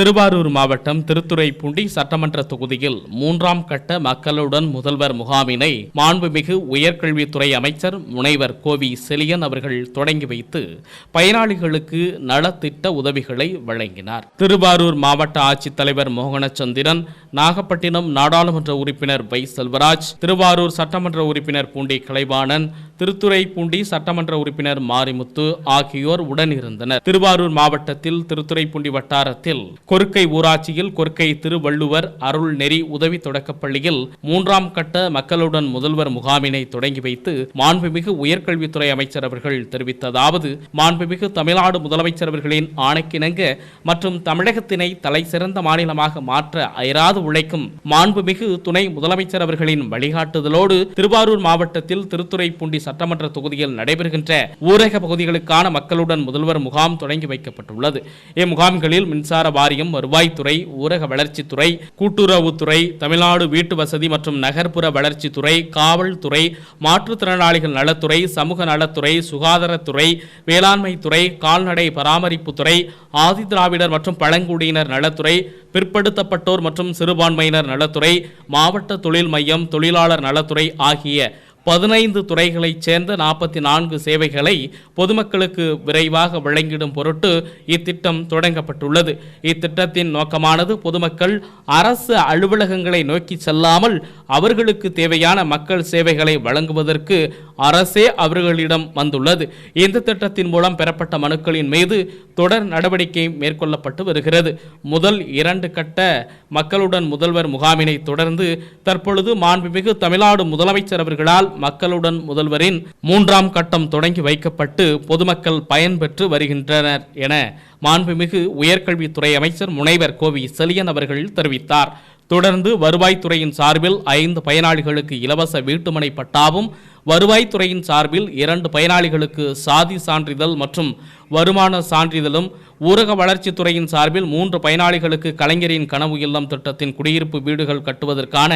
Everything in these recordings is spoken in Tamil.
திருவாரூர் மாவட்டம் திருத்துறைப்பூண்டி சட்டமன்ற தொகுதியில் மூன்றாம் கட்ட மக்களுடன் முதல்வர் முகாமினை மாண்புமிகு உயர்கல்வித்துறை அமைச்சர் முனைவர் கோவி செலியன் அவர்கள் தொடங்கி வைத்து பயனாளிகளுக்கு நலத்திட்ட உதவிகளை வழங்கினார். திருவாரூர் மாவட்ட ஆட்சித்தலைவர் மோகனச்சந்திரன் நாகப்பட்டினம் நாடாளுமன்ற உறுப்பினர் வை செல்வராஜ் திருவாரூர் சட்டமன்ற உறுப்பினர் பூண்டி கலைவாணன் திருத்துறைப்பூண்டி சட்டமன்ற உறுப்பினர் மாரிமுத்து ஆகியோர் உடனிருந்தனர். திருவாரூர் மாவட்டத்தில் திருத்துறைப்பூண்டி வட்டாரத்தில் கொருக்கை ஊராட்சியில் கொருக்கை திருவள்ளுவர் அருள் நெறி உதவி தொடக்கப்பள்ளியில் மூன்றாம் கட்ட மக்களுடன் முதல்வர் முகாமினை தொடங்கி வைத்து மாண்புமிகு உயர்கல்வித்துறை அமைச்சர் அவர்கள் தெரிவித்ததாவது மாண்புமிகு தமிழ்நாடு முதலமைச்சர் அவர்களின் ஆணைக்கிணங்க மற்றும் தமிழகத்தினை தலை சிறந்த மாநிலமாக மாற்ற அயராது உழைக்கும் மாண்புமிகு துணை முதலமைச்சர் அவர்களின் வழிகாட்டுதலோடு திருவாரூர் மாவட்டத்தில் திருத்துறைப்பூண்டி சட்டமன்ற தொகுதியில் நடைபெறுகின்ற ஊரக பகுதிகளுக்கான மக்களுடன் முதல்வர் முகாம் தொடங்கி வைக்கப்பட்டுள்ளது. இம்முகாம்களில் மின்சார வாரியம் வருவாய்த்துறை ஊரக வளர்ச்சித்துறை கூட்டுறவுத்துறை தமிழ்நாடு வீட்டு வசதி மற்றும் நகர்ப்புற வளர்ச்சித்துறை காவல்துறை மாற்றுத்திறனாளிகள் நலத்துறை சமூக நலத்துறை சுகாதாரத்துறை வேளாண்மைத்துறை கால்நடை பராமரிப்புத்துறை ஆதிதிராவிடர் மற்றும் பழங்குடியினர் நலத்துறை பிற்படுத்தப்பட்டோர் மற்றும் சிறுபான்மையினர் நலத்துறை மாவட்ட தொழில் மையம் தொழிலாளர் நலத்துறை ஆகிய பதினைந்து துறைகளைச் சேர்ந்த நாற்பத்தி நான்கு சேவைகளை பொதுமக்களுக்கு விரைவாக வழங்கிடும் பொருட்டு இத்திட்டம் தொடங்கப்பட்டுள்ளது. இத்திட்டத்தின் நோக்கமானது பொதுமக்கள் அரசு அலுவலகங்களை நோக்கி செல்லாமல் அவர்களுக்கு தேவையான மக்கள் சேவைகளை வழங்குவதற்கு அரசே அவர்களிடம் வந்துள்ளது. இந்த திட்டத்தின் மூலம் பெறப்பட்ட மனுக்களின் மீது தொடர் நடவடிக்கை மேற்கொள்ளப்பட்டு வருகிறது. முதல் இரண்டு கட்ட மக்களுடன் முதல்வர் முகாமினை தொடர்ந்து தற்பொழுது மாண்புமிகு தமிழ்நாடு முதலமைச்சர் அவர்களால் மக்களுடன் முதல்வரின் மூன்றாம் கட்டம் தொடங்கி வைக்கப்பட்டு பொதுமக்கள் பயன்பெற்று வருகின்றனர் என மாண்புமிகு உயர்கல்வித்துறை அமைச்சர் முனைவர் கோவி செலியன் அவர்கள் தெரிவித்தார். தொடர்ந்து வருவாய்த்துறையின் சார்பில் ஐந்து பயனாளிகளுக்கு இலவச வீட்டுமனை பட்டாவும் வருவாய்த்துறையின் சார்பில் இரண்டு பயனாளிகளுக்கு சாதி சான்றிதழ் மற்றும் வருமான சான்றிதழும் ஊரக வளர்ச்சித்துறையின் சார்பில் மூன்று பயனாளிகளுக்கு கலைஞரின் கனவு இல்லம் திட்டத்தின் குடியிருப்பு வீடுகள் கட்டுவதற்கான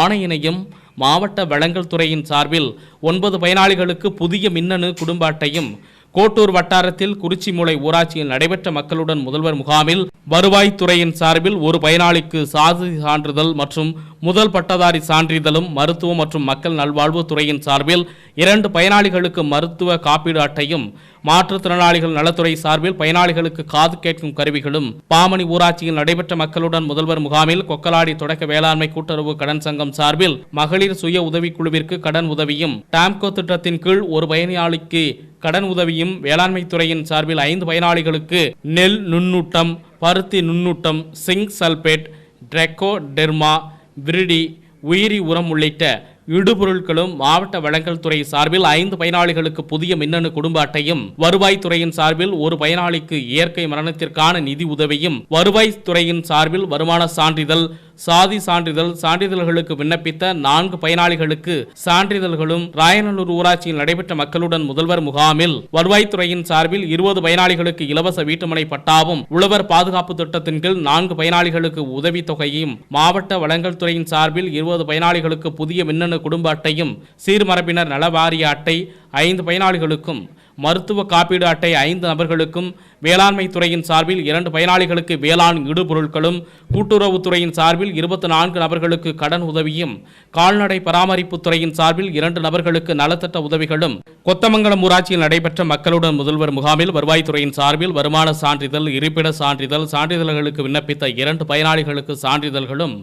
ஆணையினையும் மாவட்ட வழங்கல் துறையின் சார்பில் ஒன்பது பயனாளிகளுக்கு புதிய மின்னணு குடும்ப அட்டையும் கோட்டூர் வட்டாரத்தில் குறிச்சிமூலை ஊராட்சியில் நடைபெற்ற மக்களுடன் முதல்வர் முகாமில் வருவாய்த்துறையின் சார்பில் ஒரு பயனாளிக்கு சாதி சான்றிதழ் மற்றும் முதல் பட்டதாரி சான்றிதழும் மருத்துவ மற்றும் மக்கள் நல்வாழ்வு துறையின் சார்பில் இரண்டு பயனாளிகளுக்கு மருத்துவ காப்பீடு அட்டையும் மாற்றுத்திறனாளிகள் நலத்துறை சார்பில் பயனாளிகளுக்கு காது கேட்கும் கருவிகளும் பாமணி ஊராட்சியில் நடைபெற்ற மக்களுடன் முதல்வர் முகாமில் கொக்கலாடி தொடக்க வேளாண்மை கூட்டுறவு கடன் சங்கம் சார்பில் மகளிர் சுய உதவிக்குழுவிற்கு கடன் உதவியும் டாம்கோ திட்டத்தின் கீழ் ஒரு பயனாளிக்கு கடன் உதவியும் வேளாண்மை துறையின் சார்பில் ஐந்து பயனாளிகளுக்கு நெல் நுண்ணூட்டம் பருத்தி நுண்ணூட்டம் zinc sulphate trichoderma viride உயிரி உரம் உள்ளிட்ட இடுபொருட்களும் மாவட்ட வழங்கல் துறை சார்பில் ஐந்து பயனாளிகளுக்கு புதிய மின்னணு குடும்ப அட்டையும் வருவாய்த்துறையின் சார்பில் ஒரு பயனாளிக்கு இயற்கை மரணத்திற்கான நிதி உதவியும் வருவாய்த்துறையின் சார்பில் வருமான சான்றிதழ் சாதி சான்றிதழ் சான்றிதழ்களுக்கு விண்ணப்பித்த நான்கு பயனாளிகளுக்கு சான்றிதழ்களும் ராயநல்லூர் ஊராட்சியில் நடைபெற்ற மக்களுடன் முதல்வர் முகாமில் வருவாய்த்துறையின் சார்பில் இருபது பயனாளிகளுக்கு இலவச வீட்டுமனை பட்டாவும் உழவர் பாதுகாப்பு திட்டத்தின் கீழ் நான்கு பயனாளிகளுக்கு உதவித் தொகையும் மாவட்ட வளங்கள் துறையின் சார்பில் இருபது பயனாளிகளுக்கு புதிய மின்னணு குடும்ப அட்டையும் சீர்மரபினர் நல வாரிய அட்டை ஐந்து பயனாளிகளுக்கும் மருத்துவ காப்பீடு அட்டை ஐந்து நபர்களுக்கும் வேளாண்மை துறையின் சார்பில் இரண்டு பயனாளிகளுக்கு வேளாண் இடுபொருட்களும் கூட்டுறவுத்துறையின் சார்பில் இருபத்தி நான்கு நபர்களுக்கு கடன் உதவியும் கால்நடை பராமரிப்பு துறையின் சார்பில் இரண்டு நபர்களுக்கு நலத்திட்ட உதவிகளும். கொத்தமங்கலம் ஊராட்சியில் நடைபெற்ற மக்களுடன் முதல்வர் முகாமில் வருவாய்த்துறையின் சார்பில் வருமான சான்றிதழ் இருப்பிட சான்றிதழ் சான்றிதழ்களுக்கு விண்ணப்பித்த இரண்டு பயனாளிகளுக்கு சான்றிதழ்களும்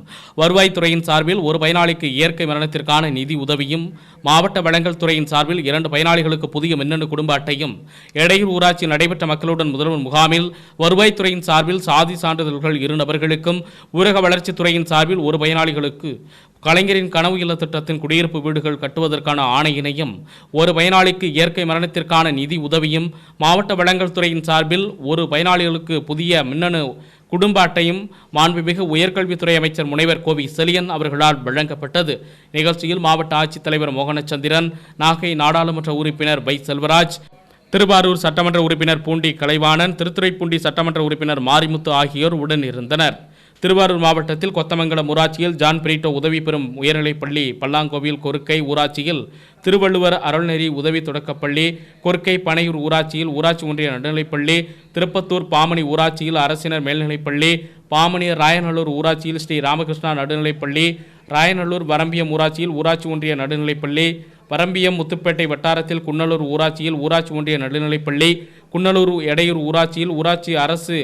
வருவாய்த்துறையின் சார்பில் ஒரு பயனாளிக்கு இயற்கை மரணத்திற்கான நிதி உதவியும் மாவட்ட வளங்கள் துறையின் சார்பில் இரண்டு பயனாளிகளுக்கு புதிய மின்னணு குடும்ப அட்டையும் எடையூர் ஊராட்சியில் நடைபெற்ற மக்களுடன் முதல்வர் முகாமில் வருவாய்த்துறையின் சார்பில் சாதி சான்றிதழ்கள் இரு நபர்களுக்கும் ஊரக வளர்ச்சித்துறையின் சார்பில் ஒரு பயனாளிகளுக்கு கலைஞரின் கனவு இல்ல திட்டத்தின் குடியிருப்பு வீடுகள் கட்டுவதற்கான ஆணையினையும் ஒரு பயனாளிக்கு இயற்கை மரணத்திற்கான நிதி உதவியும் மாவட்ட வளங்கள் துறையின் சார்பில் ஒரு பயனாளிகளுக்கு புதிய மின்னணு குடும்ப அட்டையும் மாண்புமிகு உயர்கல்வித்துறை அமைச்சர் முனைவர் கோவி செலியன் அவர்களால் வழங்கப்பட்டது. நிகழ்ச்சியில் மாவட்ட ஆட்சித்தலைவர் மோகனச்சந்திரன் நாகை நாடாளுமன்ற உறுப்பினர் வை செல்வராஜ் திருவாரூர் சட்டமன்ற உறுப்பினர் பூண்டி கலைவாணன் திருத்துறைப்பூண்டி சட்டமன்ற உறுப்பினர் மாரிமுத்து ஆகியோர் உடன் இருந்தனர். திருவாரூர் மாவட்டத்தில் கொத்தமங்கலம் ஊராட்சியில் ஜான் பிரீட்டோ உதவி பெறும் உயர்நிலைப்பள்ளி பல்லாங்கோவில் கொருக்கை ஊராட்சியில் திருவள்ளுவர் அருள்நெறி உதவி தொடக்கப்பள்ளி கொருக்கை பனையூர் ஊராட்சியில் ஊராட்சி ஒன்றிய நடுநிலைப்பள்ளி திருப்பத்தூர் பாமணி ஊராட்சியில் அரசினர் மேல்நிலைப்பள்ளி பாமணி ராயநல்லூர் ஊராட்சியில் ஸ்ரீ ராமகிருஷ்ணா நடுநிலைப்பள்ளி ராயநல்லூர் வரம்பியம் ஊராட்சியில் ஊராட்சி ஒன்றிய நடுநிலைப்பள்ளி வரம்பியம் முத்துப்பேட்டை வட்டாரத்தில் குன்னலூர் ஊராட்சியில் ஊராட்சி ஒன்றிய நடுநிலைப்பள்ளி குன்னலூர் எடையூர் ஊராட்சியில் ஊராட்சி அரசு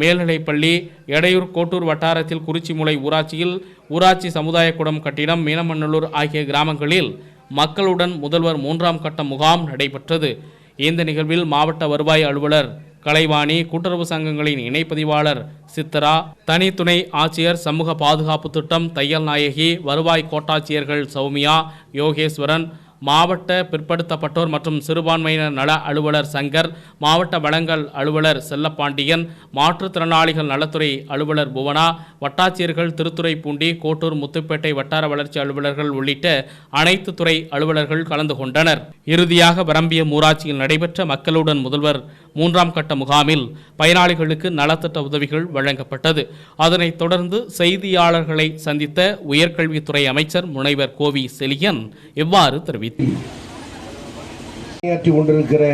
மேல்நிலைப்பள்ளி எடையூர் கோட்டூர் வட்டாரத்தில் குறிச்சிமுலை ஊராட்சியில் ஊராட்சி சமுதாய கட்டிடம் மீனமன்னலூர் ஆகிய கிராமங்களில் மக்களுடன் முதல்வர் மூன்றாம் கட்ட முகாம் நடைபெற்றது. இந்த நிகழ்வில் மாவட்ட வருவாய் அலுவலர் கலைவாணி கூட்டுறவு சங்கங்களின் இணைப்பதிவாளர் சித்தரா தனி துணை ஆட்சியர் சமூக பாதுகாப்பு திட்டம் தையல் நாயகி வருவாய் கோட்டாட்சியர்கள் சௌமியா யோகேஸ்வரன் மாவட்ட பிற்படுத்தப்பட்டோர் மற்றும் சிறுபான்மையினர் நல அலுவலர் சங்கர் மாவட்ட வளங்கள் அலுவலர் செல்லப்பாண்டியன் மாற்றுத்திறனாளிகள் நலத்துறை அலுவலர் புவனா வட்டாட்சியர்கள் திருத்துறைப்பூண்டி கோட்டூர் முத்துப்பேட்டை வட்டார வளர்ச்சி அலுவலர்கள் உள்ளிட்ட அனைத்து துறை அலுவலர்கள் கலந்து கொண்டனர். இறுதியாக வரம்பியம் ஊராட்சியில் நடைபெற்ற மக்களுடன் முதல்வர் மூன்றாம் கட்ட முகாமில் பயனாளிகளுக்கு நலத்திட்ட உதவிகள் வழங்கப்பட்டது. அதனைத் தொடர்ந்து செய்தியாளர்களை சந்தித்த உயர்கல்வித்துறை அமைச்சர் முனைவர் கோவி செலியன் இவ்வாறு தெரிவித்தார். கொண்டிருக்கிற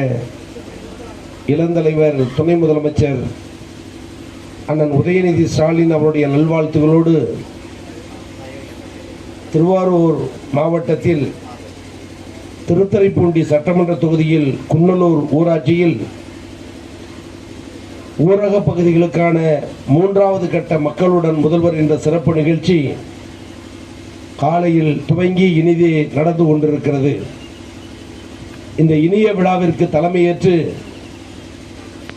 இளந்தலைவர் துணை முதலமைச்சர் அண்ணன் உதயநிதி ஸ்டாலின் அவருடைய நல்வாழ்த்துகளோடு திருவாரூர் மாவட்டத்தில் திருத்தறிப்பூண்டி சட்டமன்ற தொகுதியில் குன்னலூர் ஊராட்சியில் ஊரக பகுதிகளுக்கான மூன்றாவது கட்ட மக்களுடன் முதல்வர் என்ற சிறப்பு நிகழ்ச்சி காலையில் துவங்கி இனிதே நடந்து கொண்டிருக்கிறது. இந்த இனிய விழாவிற்கு தலைமையேற்று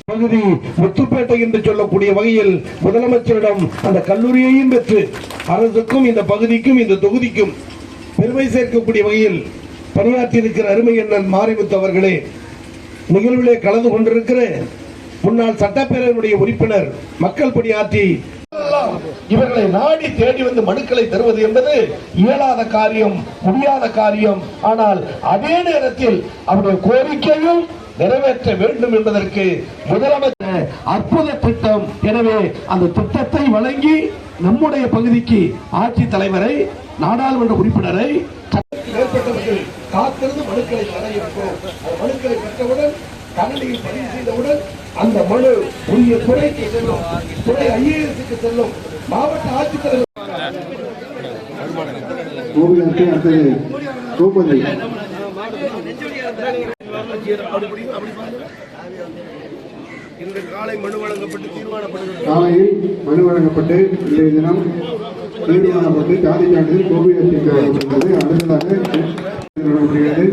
பகுதி முத்துப்பேட்டை என்று சொல்லக்கூடிய வகையில் முதலமைச்சரிடம் அந்த கல்லூரியையும் பெற்று அரசுக்கும் இந்த பகுதிக்கும் இந்த தொகுதிக்கும் பெருமை சேர்க்கக்கூடிய வகையில் பணியாற்றியிருக்கிற அருமை அண்ணன் மாரிமுத்து அவர்களே நிகழ்விலே கலந்து கொண்டிருக்கிற முன்னாள் சட்டப்பேரவையுடைய உறுப்பினர் மக்கள் பணியாற்றி இவர்களை நாடி தேடி வந்து மனுக்களை தருவது என்பது இயலாத காரியம் முடியாத காரியம். ஆனால் அதே நேரத்தில் அவருடைய கோரிக்கையும் நிறைவேற்ற வேண்டும் என்பதற்கு முதலமைச்சர் அற்புத திட்டம். எனவே அந்த திட்டத்தை வழங்கி நம்முடைய பகுதிக்கு ஆட்சி தலைவரை நாடாளுமன்ற உறுப்பினரை மேற்பட்டவர்கள் காத்திருந்து மனுக்களை தர இருக்கிறோம் மனுக்களை பெற்றவுடன் கணனியில் பதிவு செய்தவுடன் அந்த மனு உரிய துறைக்கு செல்லும் துறை ஐஏஎஸ்க்கு செல்லும் மாவட்ட ஆட்சித்தலைவர் கோவிலுக்கு காலை மனு வழங்கப்பட்டு காலையில் மனு வழங்கப்பட்டு இன்றைய தினம் தீர்மானப்பட்டு ஜாதி சான்றிதழ் கோவிலுக்கு வழங்கப்பட்டது அடுத்ததாக வழங்கப்படுகிறது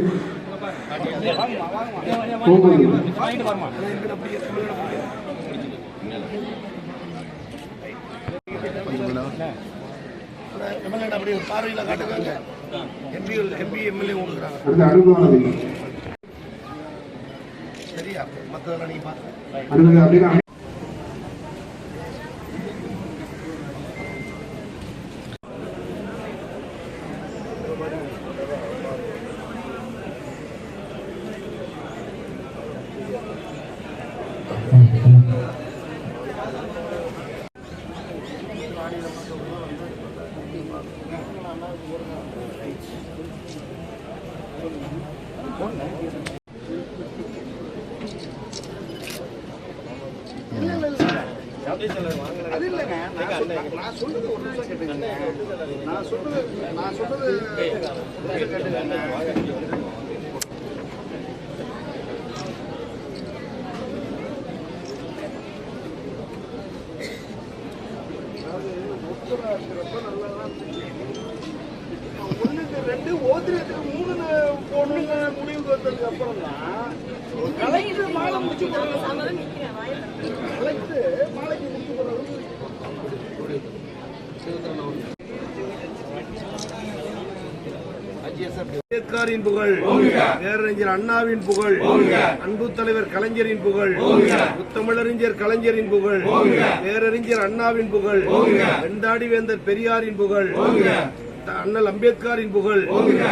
எம்எல்ஏ அப்படி பார்வையில் காட்டுங்க எம்பி எம்பி எம்எல்ஏ கொடுக்குறாங்க சரியா மற்றதெல்லாம் நீங்க பார்த்து நான் சொல்றது நான் சொல்றது ஒண்ணுக்கு அம்பேத்கரின் புகழ். பேரறிஞர் அண்ணாவின் புகழ். அன்பு தலைவர் கலைஞரின் புகழ். முத்தமிழறிஞர் கலைஞரின் புகழ். பேரறிஞர் அண்ணாவின் புகழ். வெண்டாடி வேந்தர் பெரியாரின் புகழ். அண்ணல் அம்பேத்கரின் புகழ்.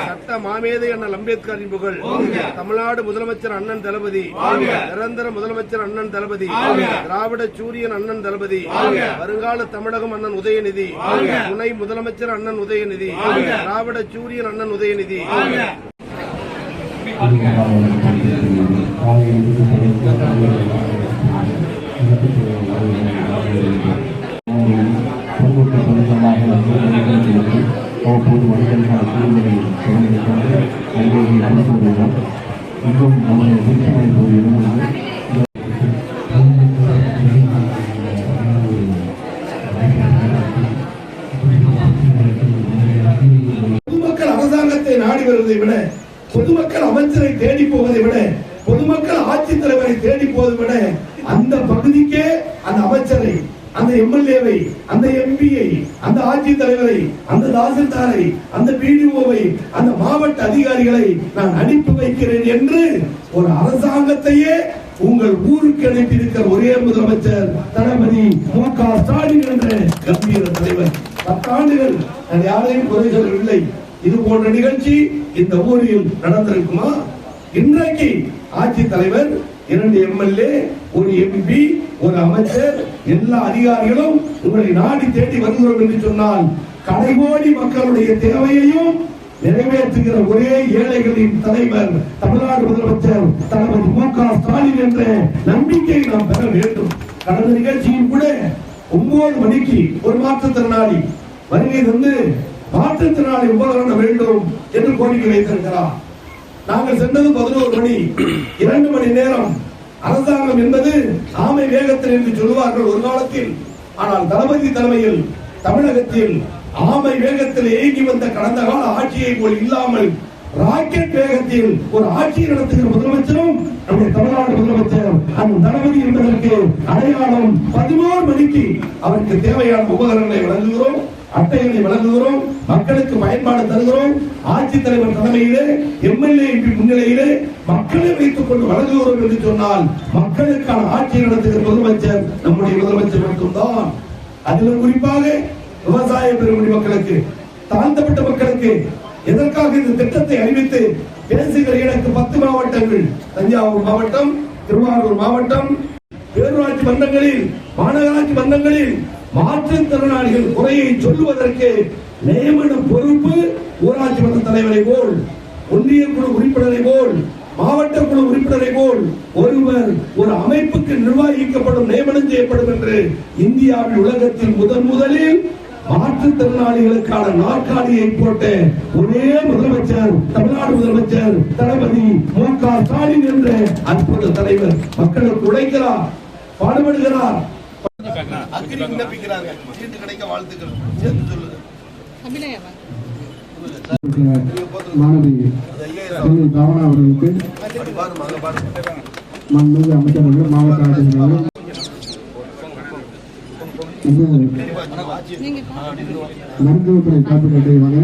சட்ட மாமேதை அண்ணல் அம்பேத்கரின் புகழ். தமிழ்நாடு முதலமைச்சர் அண்ணன் தளபதி. நிரந்தர முதலமைச்சர் அண்ணன் தளபதி. திராவிட சூரியன் அண்ணன் தளபதி. வருங்கால தமிழகம் அண்ணன் உதயநிதி. துணை முதலமைச்சர் அண்ணன் உதயநிதி. திராவிட சூரியன் அண்ணன் உதயநிதி. அவ்வப்போது மனிதர்களான வருகிறோம் நம்முடைய ஒரு இடமாக பொதுமக்கள் அரசாங்கத்தை நாடி வருவதை விட பொதுமக்கள் அமைச்சரை தேடி போவதை விட பொதுமக்கள் ஆட்சித் தலைவரை தேடி போவதை விட அந்த பகுதிக்கே அந்த அமைச்சரை அந்த எம்எல்ஏவை அந்த எம்பியை அந்த ஆட்சித் தலைவரை அந்த தாசில்தாரை அந்த பிடிஓவை அந்த மாவட்ட அதிகாரிகளை நான் அனுப்பி வைக்கிறேன் என்று ஒரு அரசாங்கத்தையே உங்கள் ஊருக்கு அனுப்பியிருக்கிற ஒரே முதலமைச்சர் தளபதி மு. க. ஸ்டாலின் என்ற கம்பீர தலைவர். பத்தாண்டுகள் நான் யாரையும் குறை சொல்லவில்லை. இது போன்ற நிகழ்ச்சி இந்த ஊரில் நடந்திருக்குமா? இன்றைக்கு ஆட்சித் தலைவர் இரண்டு எம்எல்ஏ ஒரு எம்பி ஒரு அமைச்சர் எல்லா அதிகாரிகளும் உங்களை நாடி தேடி வருகிறோம் என்று சொன்னால் கடைகோடி மக்களுடைய தேவையையும் நிறைவேற்றுகிற ஒரே ஏழைகளின் தலைவர் தமிழ்நாடு முதலமைச்சர் தளபதி மு க ஸ்டாலின் என்ற நம்பிக்கையை நாம் பெற வேண்டும். கடந்த நிகழ்ச்சியில் கூட ஒன்பது மணிக்கு ஒரு மாற்றுத்திறனாளி வருகை தந்து மாற்றுத்திறனாளி உபகரண வேண்டும் என்று கோரிக்கை வைத்திருக்கிறார். நாங்கள் சென்றது பதினோரு மணி இரண்டு மணி நேரம் அரசாங்கம் என்பது ஆமை வேகத்தில் என்று சொல்லுவார்கள் ஒரு காலத்தில். ஆனால் தளபதி தலைமையில் தமிழகத்தில் ஆமை வேகத்தில் இயங்கி வந்த கடந்த கால ஆட்சியை போல் இல்லாமல் ராக்கெட் வேகத்தில் ஒரு ஆட்சியை நடத்துகிற முதலமைச்சரும் நம்முடைய தமிழ்நாடு முதலமைச்சர் அந்த தளபதி என்பதற்கு அடையாளம் பதினோரு மணிக்கு அவருக்கு தேவையான உபகரணங்களை வழங்குகிறோம். அட்டைகளை வழங்குகிறோம் மக்களுக்கு பயன்பாடு தருகிறோம். ஆட்சித் தலைவர் தலைமையிலே எம்எல்ஏ எம்பி முன்னிலையிலே மக்களை வைத்துக் கொண்டு வழங்குகிறோம் என்று சொன்னால் மக்களுக்கான ஆட்சி நடத்துகிற முதலமைச்சர் நம்முடைய முதலமைச்சர் மட்டும்தான். அதிலும் குறிப்பாக விவசாய பெருங்குடி மக்களுக்கு தாழ்ந்தப்பட்ட மக்களுக்கு எதற்காக இந்த திட்டத்தை அறிவித்து பேசுகிற எனக்கு பத்து மாவட்டங்கள்? தஞ்சாவூர் மாவட்டம் திருவாரூர் மாவட்டம் பேரூராட்சி மன்றங்களில் மாநகராட்சி மன்றங்களில் மாற்றுத்திறனாளிகள் குறையை சொல்லுவதற்கு நியமன பொறுப்பு ஊராட்சி மன்ற தலைவரை போல் ஒன்றிய குழு உறுப்பினரை போல் மாவட்ட குழு உறுப்பினரை போல் ஒருவர் ஒரு அமைப்புக்கு நிர்வகிக்கப்படும் நியமனம் செய்யப்படும் என்று இந்தியாவில் உலகத்தில் முதன் முதலில் மாற்றுத்திறனாளிகளுக்கான நாற்காலியை போட்ட ஒரே முதலமைச்சர் தமிழ்நாடு முதலமைச்சர் தளபதி மு க ஸ்டாலின் என்ற அற்புத தலைவர். மக்களுக்கு உழைக்கிறார் பாடுபடுகிறார். அக்னி விண்ணப்பிக்கிறாங்க. சீட்டு கிடைக்க வாழ்த்துக்கள். சேர்த்து சொல்லுங்க. மாணவி. பாவனா அவர்களுக்கு மாண்புமிகு அமைச்சர்கள் மாவட்ட மருத்துவத்துறை காப்பீட்டு வாங்க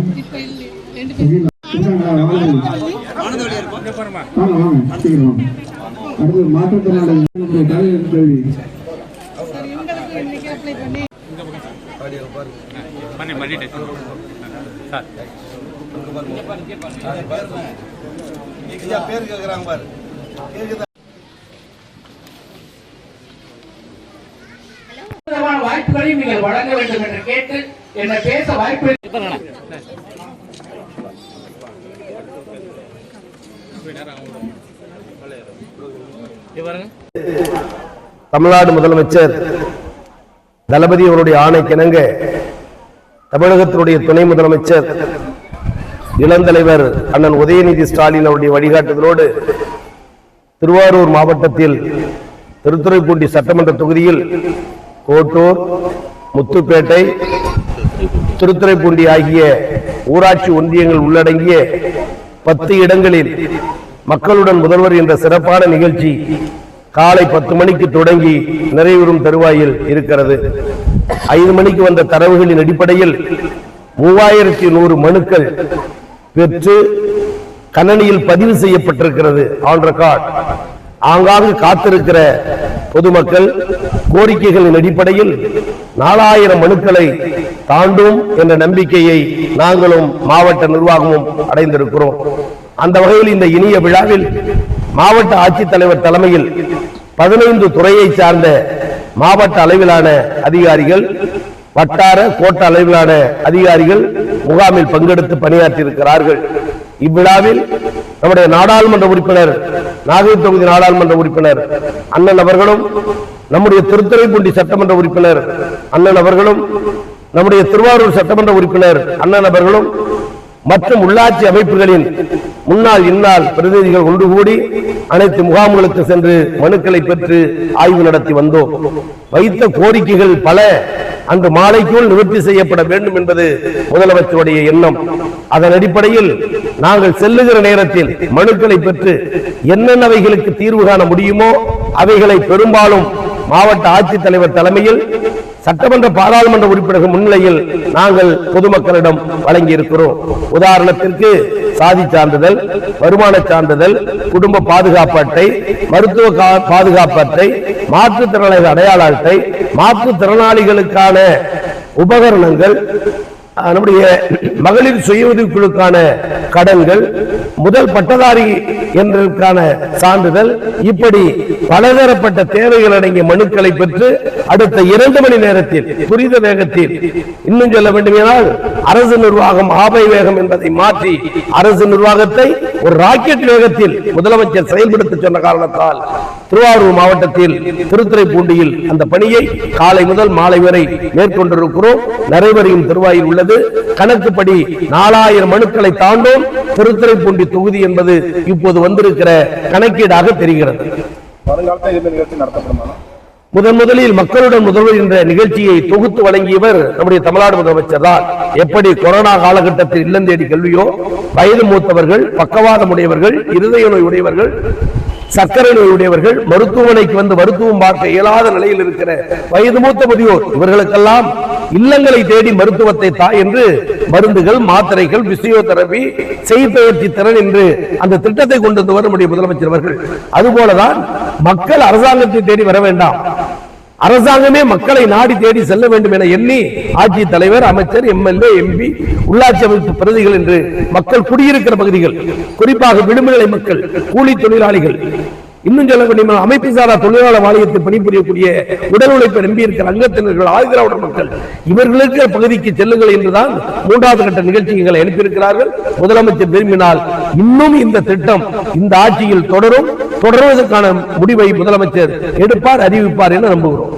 சீக்கிரம் கேள்வி பண்ணி. பண்ணிட்டு சார். ஐயா பேர் கேக்குறாங்க பாரு. கேக்குதா? விதமான வாய்ப்புகளையும் நீங்கள் வழங்க வேண்டும் என்று கேட்டு என்னை பேச வாய்ப்பு தமிழ்நாடு முதலமைச்சர் தளபதி அவருடைய ஆணைக்கிணங்க தமிழகத்தினுடைய துணை முதலமைச்சர் இளந்தலைவர் அண்ணன் உதயநிதி ஸ்டாலின் அவருடைய வழிகாட்டுதலோடு திருவாரூர் மாவட்டத்தில் திருத்துறைப்பூண்டி சட்டமன்ற தொகுதியில் கோட்டூர் முத்துப்பேட்டை திருத்துறைப்பூண்டி ஆகிய ஊராட்சி ஒன்றியங்கள் உள்ளடங்கிய பத்து இடங்களில் மக்களுடன் முதல்வர் என்ற சிறப்பான நிகழ்ச்சி காலை பத்து மணிக்கு தொடங்கி நிறைவேறும் தருவாயில் இருக்கிறது. ஐந்து மணிக்கு வந்த தரவுகளின் அடிப்படையில் மூவாயிரத்தி நூறு மனுக்கள் பெற்று கணனியில் பதிவு செய்யப்பட்டிருக்கிறது. ஆன் ரெக்கார்ட் ஆங்காங்கு காத்திருக்கிற பொதுமக்கள் கோரிக்கைகளின் அடிப்படையில் நாலாயிரம் மனுக்களை தாண்டும் என்ற நம்பிக்கையை நாங்களும் மாவட்ட நிர்வாகமும் அடைந்திருக்கிறோம். அந்த வகையில் இந்த இனிய விழாவில் மாவட்ட ஆட்சித்தலைவர் தலைமையில் பதினைந்து துறையை சார்ந்த மாவட்ட அளவிலான அதிகாரிகள் வட்டார கோட்ட அளவிலான அதிகாரிகள் முகாமில் பங்கெடுத்து பணியாற்றியிருக்கிறார்கள். இவ்விழாவில் நம்முடைய நாடாளுமன்ற உறுப்பினர் நாகை தொகுதி நாடாளுமன்ற உறுப்பினர் அண்ணன் அவர்களும் நம்முடைய திருத்துறைப்பூண்டி சட்டமன்ற உறுப்பினர் அண்ணன் அவர்களும் நம்முடைய திருவாரூர் சட்டமன்ற உறுப்பினர் அண்ணன் அவர்களும் மற்றும் உள்ளாட்சி அமைப்புகளின் முன்னாள் இந்நாள் பிரதிநிதிகள் ஒன்று கூடி அனைத்து முகாம்களுக்கு சென்று மனுக்களை பெற்று ஆய்வு நடத்தி வந்தோம். வைத்த கோரிக்கைகள் பல. அன்று மாலைக்குள் நிவர்த்தி செய்யப்பட வேண்டும் என்பது முதலமைச்சருடைய எண்ணம். அதன் அடிப்படையில் நாங்கள் செல்லுகிற நேரத்தில் மனுக்களை பெற்று என்னென்னவைகளுக்கு தீர்வு காண முடியுமோ அவைகளை பெரும்பாலும் மாவட்ட ஆட்சித்தலைவர் தலைமையில் சட்டமன்ற பாராளுமன்ற உறுப்பினர்கள் முன்னிலையில் நாங்கள் பொதுமக்களிடம் வழங்கி இருக்கிறோம் உதாரணத்திற்கு சாதி சான்றிதழ் வருமான சான்றிதழ் குடும்ப பாதுகாப்பு அட்டை மருத்துவ கா- பாதுகாப்பு அட்டை மாற்றுத்திறனாளிகள் அடையாள அட்டை மாற்றுத்திறனாளிகளுக்கான உபகரணங்கள் நம்முடைய மகளிர் சுய உதவிக்குழுக்கான கடன்கள் முதல் பட்டதாரி என்றதற்கான சான்றிதழ் இப்படி பலதரப்பட்ட தேவைகள் அடங்கிய மனுக்களை பெற்று அடுத்த இரண்டு மணி நேரத்தில் துரித வேகத்தில் இன்னும் சொல்ல வேண்டுமானால் அரசு நிர்வாகம் ஆபை வேகம் என்பதை மாற்றி அரசு நிர்வாகத்தை ஒரு ராக்கெட் வேகத்தில் முதலமைச்சர் செயல்படுத்த சொன்ன காரணத்தால் திருவாரூர் மாவட்டத்தில் திருத்துறைப்பூண்டியில் அந்த பணியை காலை முதல் மாலை வரை மேற்கொண்டிருக்கிறோம். நடைமுறையும் திருவாயில் உள்ளது. கணக்குப்படி நாலாயிரம் மனுக்களை தாண்டும். திருத்துறைப்பூண்டி தொகுதி என்பது இப்போது வந்திருக்கிற கணக்கீடாக தெரிகிறது. முதன் முதலில் மக்களுடன் முதல்வர் என்ற நிகழ்ச்சியை தொகுத்து வழங்கியவர் நம்முடைய தமிழ்நாடு முதலமைச்சர் தான். எப்படி கொரோனா காலகட்டத்தில் இல்லம் தேடி கல்வியோ வயது மூத்தவர்கள் பக்கவாதம் உடையவர்கள் இருதய நோய் உடையவர்கள் சர்க்கரை நோய் உடையவர்கள் மருத்துவமனைக்கு வந்து மருத்துவம் பார்க்க இயலாத நிலையில் இருக்கிற வயது மூத்த முதியோர் இவர்களுக்கெல்லாம் இல்லங்களை தேடி மருத்துவத்தை தா என்று மருந்துகள் மாத்திரைகள் பிசியோதெரபி செய்பெயர்ச்சி திறன் என்று அந்த திட்டத்தை கொண்டு வந்து வர நம்முடைய முதலமைச்சர் அவர்கள். அதுபோலதான் மக்கள் அரசாங்கத்தை தேடி வர வேண்டாம். அரசாங்கமே மக்களை நாடி தேடி செல்ல வேண்டும் என எண்ணி ஆட்சி தலைவர் அமைச்சர் எம்எல்ஏ எம்பி உள்ளாட்சி அமைப்பு பிரதிகள் என்று மக்கள் குடியிருக்கிற பகுதிகள் குறிப்பாக விடுமுறை மக்கள் கூலி தொழிலாளிகள் இன்னும் சொல்ல வேண்டும் அமைப்பு சாரா தொழிலாளர் வாரியத்தில் பணிபுரியக்கூடிய உடல் உழைப்பு நம்பி இருக்கிற அங்கத்தினர்கள் ஆதிதிராவிடர் மக்கள் இவர்களுக்கு பகுதிக்கு செல்லுங்கள் என்றுதான் மூன்றாவது கட்ட நிகழ்ச்சிகளை அனுப்பியிருக்கிறார்கள். முதலமைச்சர் விரும்பினால் இன்னும் இந்த திட்டம் இந்த ஆட்சியில் தொடரும். தொடர்வதற்கான முடிவை முதலமைச்சர் எடுப்பார் அறிவிப்பார் என நம்புகிறோம்.